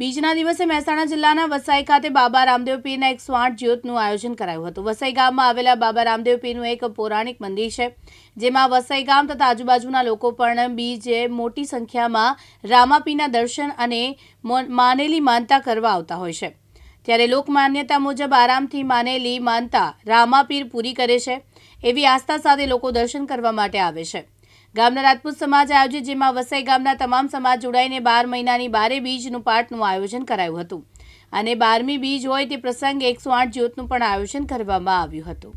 બીજના દિવસે મહેસાણા જિલ્લાના વસાઈ ખાતે બાબા રામદેવ પીરના એકસો આઠ જ્યોતનું આયોજન કરાયું હતું. વસાઈ ગામમાં આવેલા બાબા રામદેવ પીરનું એક પૌરાણિક મંદિર છે, જેમાં વસાઈ ગામ તથા આજુબાજુના લોકો પણ બીજે મોટી સંખ્યામાં રામાપીના દર્શન અને માનેલી માનતા કરવા આવતા હોય છે. ત્યારે લોકમાન્યતા મુજબ આરામથી માનેલી માનતા રામાપીર પૂરી કરે છે, એવી આસ્થા સાથે લોકો દર્શન કરવા માટે આવે છે. ગામના રાજપૂત સમાજ આયોજિત, જેમાં વસાઈ ગામના તમામ સમાજ જોડાઈને બાર મહિનાની બારે બીજનું પાઠનું આયોજન કરાયું હતું. અને બારમી બીજ હોય તે પ્રસંગે એકસો આઠ જ્યોતનું પણ આયોજન કરવામાં આવ્યું હતું.